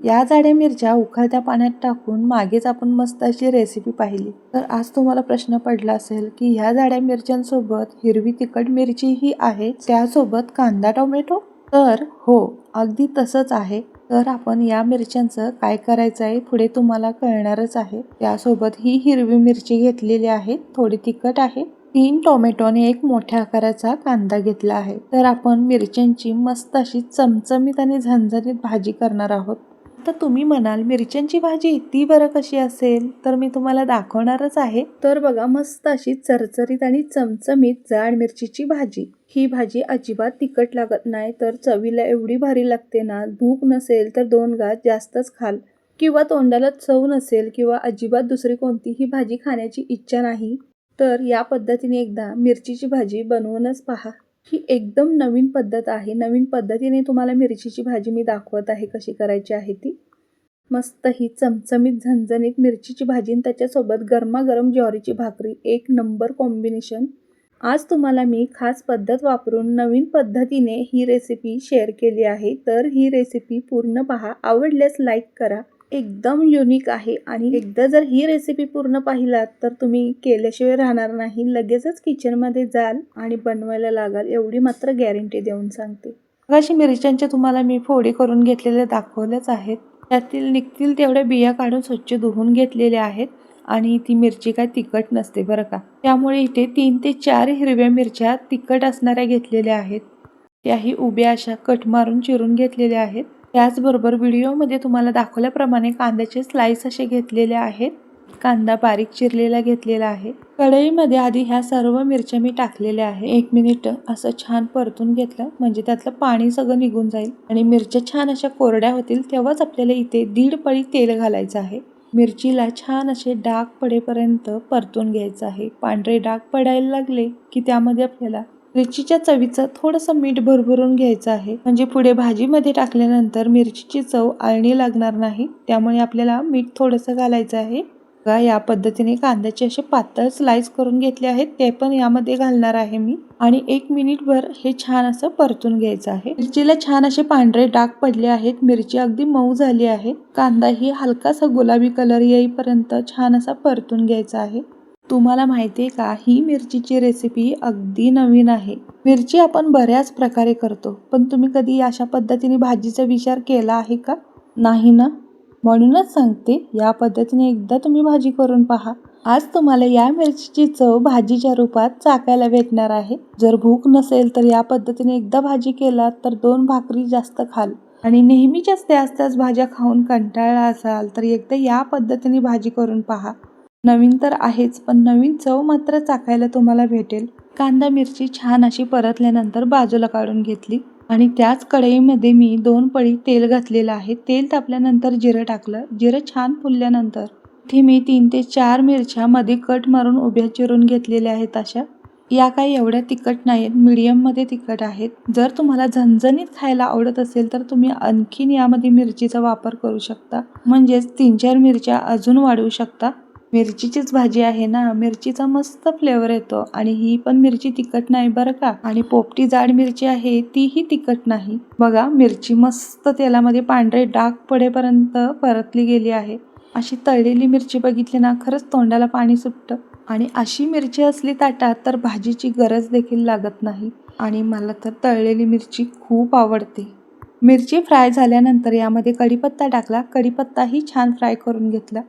या जाड्या मिरच्या उकळत्या पाण्यात टाकून मागेच आपण मस्त अशी रेसिपी पाहिली. तर आज तुम्हाला प्रश्न पडला असेल की ह्या जाड्या मिरच्यांसोबत हिरवी तिखट मिरची ही आहे त्यासोबत कांदा टोमॅटो? तर हो अगदी तसंच आहे. तर आपण या मिरच्यांचं काय करायचं आहे पुढे तुम्हाला कळणारच आहे. त्यासोबत ही हिरवी मिरची घेतलेली आहे थोडी तिखट आहे. तीन टोमॅटोने एक मोठ्या आकाराचा कांदा घेतला आहे. तर आपण मिरच्यांची मस्त अशी चमचमीत आणि झणझणीत भाजी करणार आहोत. तर तुम्ही म्हणाल मिरच्यांची भाजी ती बरं कशी असेल? तर मी तुम्हाला दाखवणारच आहे. तर बघा मस्त अशी चरचरीत आणि चमचमीत जाड मिरचीची भाजी. ही भाजी अजिबात तिखट लागत नाही तर चवीला एवढी भारी लागते ना. भूक नसेल तर दोन घास जास्तच खाल. किंवा तोंडाला चव नसेल किंवा अजिबात दुसरी कोणतीही भाजी खाण्याची इच्छा नाही. तर या पद्धतीने एकदा मिरचीची भाजी बनवूनच पहा. ही एकदम नवीन पद्धत आहे. नवीन पद्धतीने तुम्हाला मिरचीची भाजी मी दाखवत आहे कशी करायची आहे ती. मस्त ही चमचमीत झणझणीत मिरचीची भाजी आणि त्याच्यासोबत गरमागरम ज्वारीची भाकरी. एक नंबर कॉम्बिनेशन. आज तुम्हाला मी खास पद्धत वापरून नवीन पद्धतीने ही रेसिपी शेअर केली आहे. तर ही रेसिपी पूर्ण पहा. आवडल्यास लाईक करा. एकदम युनिक आहे. आणि एकदा जर ही रेसिपी पूर्ण पाहिलात तर तुम्ही केल्याशिवाय राहणार नाही. लगेचच किचनमध्ये जाल आणि बनवायला लागाल. एवढी मात्र गॅरंटी देऊन सांगते. अशी मिरच्यांच्या तुम्हाला मी फोडी करून घेतलेल्या दाखवल्याच आहेत. त्यातील निघतील तेवढ्या बिया काढून स्वच्छ धुवून घेतलेल्या आहेत. आणि ती मिरची काय तिखट नसते बरं का. त्यामुळे इथे तीन ते चार हिरव्या मिरच्या तिखट असणाऱ्या घेतलेल्या आहेत. त्याही उभ्या अशा कट मारून चिरून घेतलेल्या आहेत. त्याचबरोबर व्हिडिओमध्ये तुम्हाला दाखवल्याप्रमाणे कांद्याचे स्लाईस असे घेतलेले आहेत. कांदा बारीक चिरलेला घेतलेला आहे. कढईमध्ये आधी ह्या सर्व मिरच्या मी टाकलेल्या आहे एक मिनिट असं छान परतून घेतलं म्हणजे त्यातलं पाणी सगळं निघून जाईल. आणि मिरच्या छान अशा कोरड्या होतील तेव्हाच आपल्याला इथे दीड पळी तेल घालायचं आहे. मिरचीला छान असे डाग पडेपर्यंत परतून घ्यायचं आहे. पांढरे डाग पडायला लागले की त्यामध्ये आपल्याला मिरचीच्या चवीचं थोडंसं मीठ भरभरून घ्यायचं आहे. म्हणजे पुढे भाजीमध्ये टाकल्यानंतर मिरचीची चव आळणी लागणार नाही. त्यामुळे आपल्याला मीठ थोडंसं घालायचं आहे. बघा या पद्धतीने कांद्याचे असे पातळ स्लाइस करून घेतले आहेत. ते पण यामध्ये घालणार आहे मी. आणि एक मिनिटभर हे छान असं परतून घ्यायचं आहे. मिरचीला छान असे पांढरे डाग पडले आहेत. मिरची अगदी मऊ झाली आहे. कांदा ही हलकासा गुलाबी कलर येईपर्यंत छान असा परतून घ्यायचा आहे. तुम्हाला माहिती आहे का? ही मिरचीची रेसिपी अगदी नवीन आहे. मिरची आपण बऱ्याच प्रकारे करतो. पण तुम्ही कधी अशा पद्धतीने भाजीचा विचार केला आहे का? नाही ना? म्हणूनच सांगते या पद्धतीने एकदा तुम्ही भाजी करून पहा. आज तुम्हाला या मिरचीची चव भाजीच्या रूपात चाकायला भेटणार आहे. जर भूक नसेल तर या पद्धतीने एकदा भाजी केलात तर दोन भाकरी जास्त खाल. आणि नेहमीच्याच त्याच त्याच भाज्या खाऊन कंटाळला असाल तर एकदा या पद्धतीने भाजी करून पहा. नवीन तर आहेच पण नवीन चव मात्र चाखायला तुम्हाला भेटेल. कांदा मिरची छान अशी परतल्यानंतर बाजूला काढून घेतली आणि त्याच कढईमध्ये मी दोन पळी तेल घातलेलं आहे. तेल तापल्यानंतर जिरं टाकलं. जिरं छान फुलल्यानंतर इथे मी तीन ते चार मिरच्या मध्ये कट मारून उभ्या चिरून घेतलेल्या आहेत अशा. या काही एवढ्या तिखट नाहीत मीडियममध्ये तिखट आहेत. जर तुम्हाला झणझणीत खायला आवडत असेल तर तुम्ही आणखीन यामध्ये मिरचीचा वापर करू शकता. म्हणजेच तीन चार मिरच्या अजून वाढवू शकता. मिरचीचीच भाजी आहे ना मिरचीचा मस्त फ्लेवर येतो. आणि ही पण मिरची तिखट नाही बरं का. आणि पोपटी जाड मिरची आहे तीही तिखट नाही. बघा मिरची मस्त तेलामध्ये पांढरे डाग पडेपर्यंत परतली गेली आहे. अशी तळलेली मिरची बघितली ना खरंच तोंडाला पाणी सुटतं. आणि अशी मिरची असली ताटात तर भाजीची गरज देखील लागत नाही. आणि मला तर तळलेली मिरची खूप आवडते. मिरची फ्राय झाल्यानंतर यामध्ये कढीपत्ता टाकला. कढीपत्ताही छान फ्राय करून घेतला.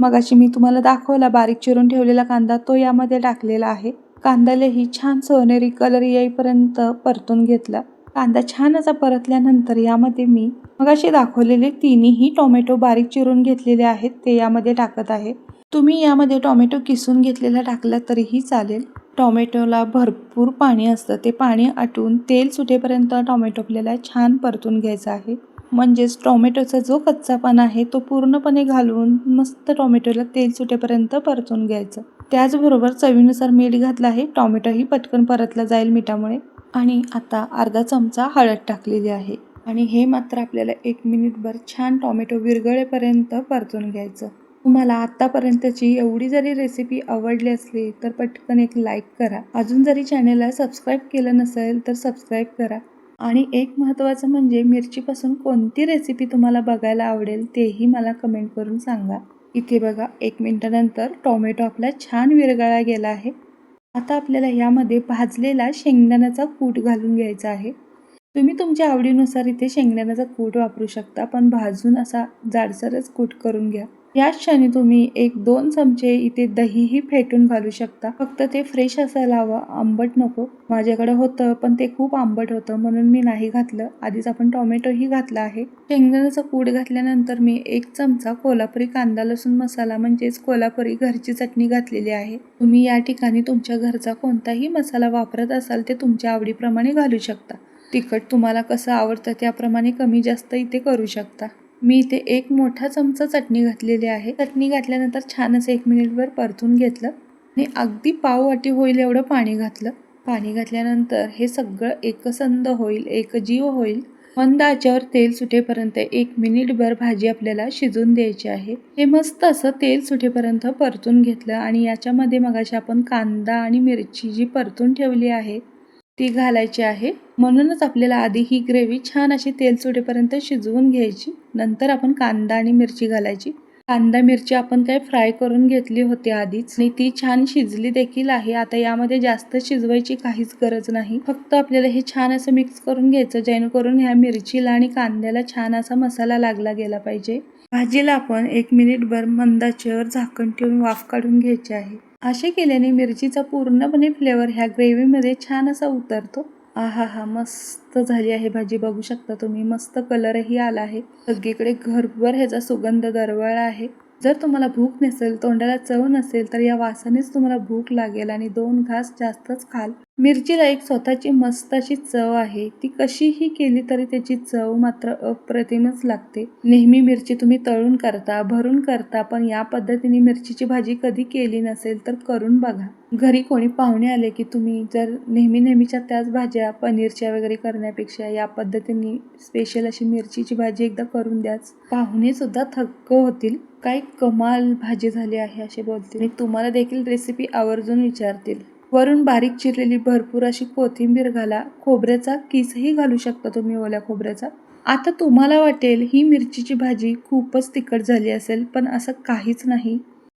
मग अशी मी तुम्हाला दाखवला बारीक चिरून ठेवलेला कांदा तो यामध्ये टाकलेला आहे. कांद्यालाही छान सोनेरी कलर येईपर्यंत परतून घेतला. कांदा छान असा परतल्यानंतर यामध्ये मी मग असे दाखवलेले तिन्ही टोमॅटो बारीक चिरून घेतलेले आहेत ते यामध्ये टाकत आहे. तुम्ही यामध्ये टोमॅटो किसून घेतलेला टाकला तरीही चालेल. टोमॅटोला भरपूर पाणी असतं ते पाणी आटून तेल सुटेपर्यंत टोमॅटो आपल्याला छान परतून घ्यायचं आहे. म्हणजेच टोमॅटोचा जो कच्चापणा आहे तो पूर्णपणे घालवून मस्त टोमॅटोला तेल सुटेपर्यंत परतून घ्यायचं. त्याचबरोबर चवीनुसार मीठ घातलं आहे. टोमॅटोही पटकन परतला जाईल मिठामुळे. आणि आता अर्धा चमचा हळद टाकलेली आहे. आणि हे मात्र आपल्याला एक मिनिटभर छान टोमॅटो विरघळेपर्यंत परतून घ्यायचं. तुम्हाला आत्तापर्यंतची एवढी जरी रेसिपी आवडली असली तर पटकन एक लाईक करा. अजून जरी चॅनेलला सबस्क्राईब केलं नसेल तर सबस्क्राईब करा. आणि एक महत्त्वाचं म्हणजे मिरचीपासून कोणती रेसिपी तुम्हाला बघायला आवडेल तेही मला कमेंट करून सांगा. इथे बघा एक मिनटानंतर टोमॅटो आपला छान विरगळा गेला आहे. आता आपल्याला यामध्ये भाजलेला शेंगदाण्याचा कूट घालून घ्यायचा आहे. तुम्ही तुमच्या आवडीनुसार इथे शेंगदाण्याचा कूट वापरू शकता पण भाजून असा जाडसरच कूट करून घ्या. याच क्षणी तुम्ही एक दोन चमचे इथे दहीही फेटून घालू शकता. फक्त ते फ्रेश असायला हवं. आंबट नको. माझ्याकडे होतं पण ते खूप आंबट होतं म्हणून मी नाही घातलं. आधीच आपण टोमॅटोही घातला आहे. शेंगदाण्याचा कूड घातल्यानंतर मी एक चमचा कोल्हापुरी कांदा लसूण मसाला म्हणजेच कोल्हापुरी घरची चटणी घातलेली आहे. तुम्ही या ठिकाणी तुमच्या घरचा कोणताही मसाला वापरत असाल ते तुमच्या आवडीप्रमाणे घालू शकता. तिखट तुम्हाला कसं आवडतं त्याप्रमाणे कमी जास्त इथे करू शकता. मी इथे एक मोठा चमचा चटणी घातलेली आहे. चटणी घातल्यानंतर छान असं एक मिनिटभर परतून घेतलं आणि अगदी पाव वाटी होईल एवढं पाणी घातलं. पाणी घातल्यानंतर हे सगळं एकसंद होईल एकजीव होईल. मंद आचेवर तेल सुटेपर्यंत एक मिनिटभर भाजी आपल्याला शिजून द्यायची आहे. हे मस्त असं तेल सुटेपर्यंत परतून घेतलं आणि याच्यामध्ये मगाशी आपण कांदा आणि मिरची जी परतून ठेवली आहे ती घालायची आहे. म्हणूनच आपल्याला आधी ही ग्रेव्ही छान अशी तेल सुटेपर्यंत शिजवून घ्यायची. नंतर आपण कांदा आणि मिरची घालायची. कांदा मिरची आपण काय फ्राय करून घेतली होती आधीच. आणि ती छान शिजली देखील आहे. आता यामध्ये जास्त शिजवायची काहीच गरज नाही. फक्त आपल्याला हे छान असं मिक्स करून घ्यायचं जेणेकरून ह्या मिरचीला आणि कांद्याला छान असा मसाला लागला गेला पाहिजे. भाजीला आपण एक मिनिटभर मंदाचेवर झाकण ठेवून वाफ काढून घ्यायची आहे. असे केल्याने मिरचीचा पूर्णपणे फ्लेवर ह्या ग्रेव्हीमध्ये छान असा उतरतो. आहा हा मस्त झाली आहे भाजी. बघू शकता तुम्ही मस्त कलरही आला आहे. सगळीकडे घरभर ह्याचा सुगंध दरवळला आहे. जर तुम्हाला भूक नसेल तोंडाला चव नसेल तर या वासानेच तुम्हाला भूक लागेल आणि दोन घास जास्तच खाल. मिरचीला एक स्वतःची मस्त अशी चव आहे. ती कशीही केली तरी त्याची चव मात्र अप्रतिमच लागते. नेहमी मिरची तुम्ही तळून करता भरून करता पण या पद्धतीने मिरचीची भाजी कधी केली नसेल तर करून बघा. घरी कोणी पाहुणे आले की तुम्ही जर नेहमी नेहमीच्या त्याच भाज्या पनीरच्या वगैरे करण्यापेक्षा या पद्धतीने स्पेशल अशी मिरचीची भाजी एकदा करून द्याच. पाहुणे सुद्धा थक्क होतील. काय कमाल भाजी झाली आहे असे बोलतील. तुम्हाला देखील रेसिपी आवर्जून विचारतील. वरून बारीक चिरलेली भरपूर अशी कोथिंबीर घाला. खोबऱ्याचा किसही घालू शकता तुम्ही ओल्या खोबऱ्याचा. आता तुम्हाला वाटेल ही मिरचीची भाजी खूपच तिखट झाली असेल पण असं काहीच नाही.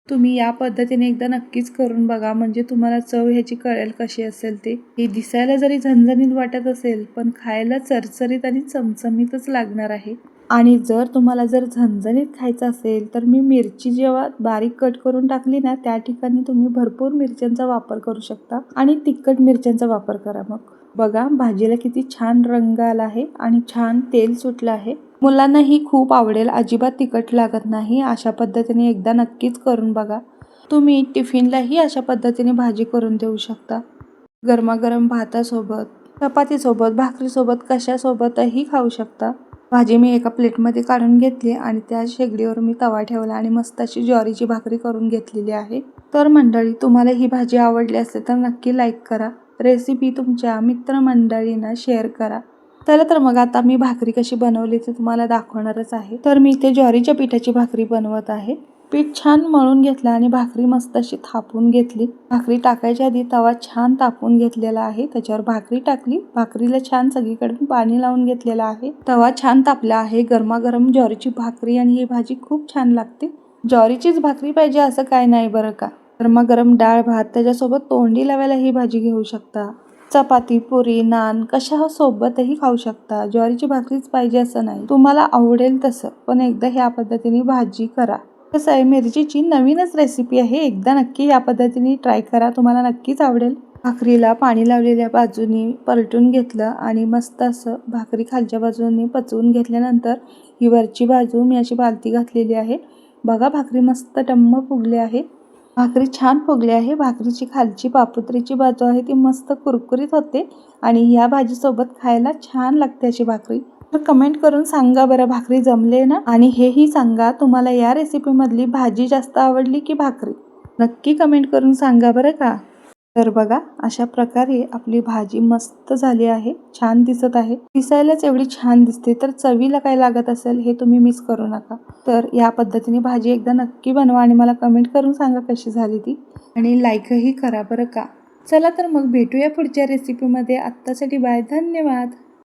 तुम्ही या पद्धतीने एकदा नक्कीच करून बघा म्हणजे तुम्हाला चव ह्याची कळेल कशी असेल ते. हे दिसायला जरी झणझणीत वाटत असेल पण खायला चरचरीत आणि चमचमीतच लागणार आहे. आणि जर तुम्हाला जर झणझणीत खायचं असेल तर मी मिरची जेव्हा बारीक कट करून टाकली ना त्या ठिकाणी तुम्ही भरपूर मिरच्यांचा वापर करू शकता आणि तिखट मिरच्यांचा वापर करा मग. बघा भाजीला किती छान रंग आला आहे आणि छान तेल सुटलं आहे. मुलांना ही खूप आवडेल अजिबात तिखट लागत नाही अशा पद्धतीने एकदा नक्कीच करून बघा. तुम्ही टिफिनलाही अशा पद्धतीने भाजी करून देऊ शकता. गरमागरम भातासोबत चपातीसोबत भाकरीसोबत कशासोबतही खाऊ शकता. भाजी मी एका प्लेटमध्ये काढून घेतली आणि त्या शेगडीवर मी तवा ठेवला आणि मस्त अशी ज्वारीची भाकरी करून घेतलेली आहे. तर मंडळी तुम्हाला ही भाजी आवडली असेल तर नक्की लाईक करा. रेसिपी तुमच्या मित्रमंडळींना शेअर करा. चला तर मग आता मी भाकरी कशी बनवली ते तुम्हाला दाखवणारच आहे. तर मी इथे ज्वारीच्या पिठाची भाकरी बनवत आहे. पीठ छान मळून घेतलं आणि भाकरी मस्त अशी थापून घेतली. भाकरी टाकायच्या आधी तवा छान तापून घेतलेला आहे. त्याच्यावर भाकरी टाकली. भाकरीला छान सगळीकडून पाणी लावून घेतलेलं आहे. तवा छान तापला आहे. गरमागरम ज्वारीची भाकरी आणि ही भाजी खूप छान लागते. ज्वारीचीच भाकरी पाहिजे असं काय नाही बरं का? गरमागरम डाळ भात त्याच्यासोबत तोंडी लावायला ही भाजी घेऊ शकता. चपाती पुरी नान कशा सोबतही खाऊ शकता. ज्वारीची भाकरीच पाहिजे असं नाही. तुम्हाला आवडेल तसं. पण एकदा ह्या पद्धतीने भाजी करा. कसं आहे मिरचीची नवीनच रेसिपी आहे. एकदा नक्की या पद्धतीने ट्राय करा. तुम्हाला नक्कीच आवडेल. भाकरीला पाणी लावलेल्या बाजूनी पलटून घेतलं आणि मस्त असं भाकरी खालच्या बाजूने पचवून घेतल्यानंतर ही वरची बाजू मी अशी बालती घातलेली आहे. बघा भाकरी मस्त टम्म फुगली आहे. भाकरी छान फुगली आहे. भाकरीची खालची पापुत्रीची बाजू आहे ती मस्त कुरकुरीत होते आणि या भाजीसोबत खायला छान लागते अशी भाकरी. तर कमेंट करून सांगा बरं भाकरी जमले ना? आणि हेही सांगा तुम्हाला या रेसिपीमधली भाजी जास्त आवडली की भाकरी? नक्की कमेंट करून सांगा बरं का? तर बघा अशा प्रकारे आपली भाजी मस्त झाली आहे छान दिसत आहे. दिसायलाच एवढी छान दिसते तर चवीला काय लागत असेल हे तुम्ही मिस करू नका. तर या पद्धतीने भाजी एकदा नक्की बनवा आणि मला कमेंट करून सांगा कशी झाली ती. आणि लाईकही करा बरं का. चला तर मग भेटूया पुढच्या रेसिपीमध्ये आत्तासाठी बाय धन्यवाद.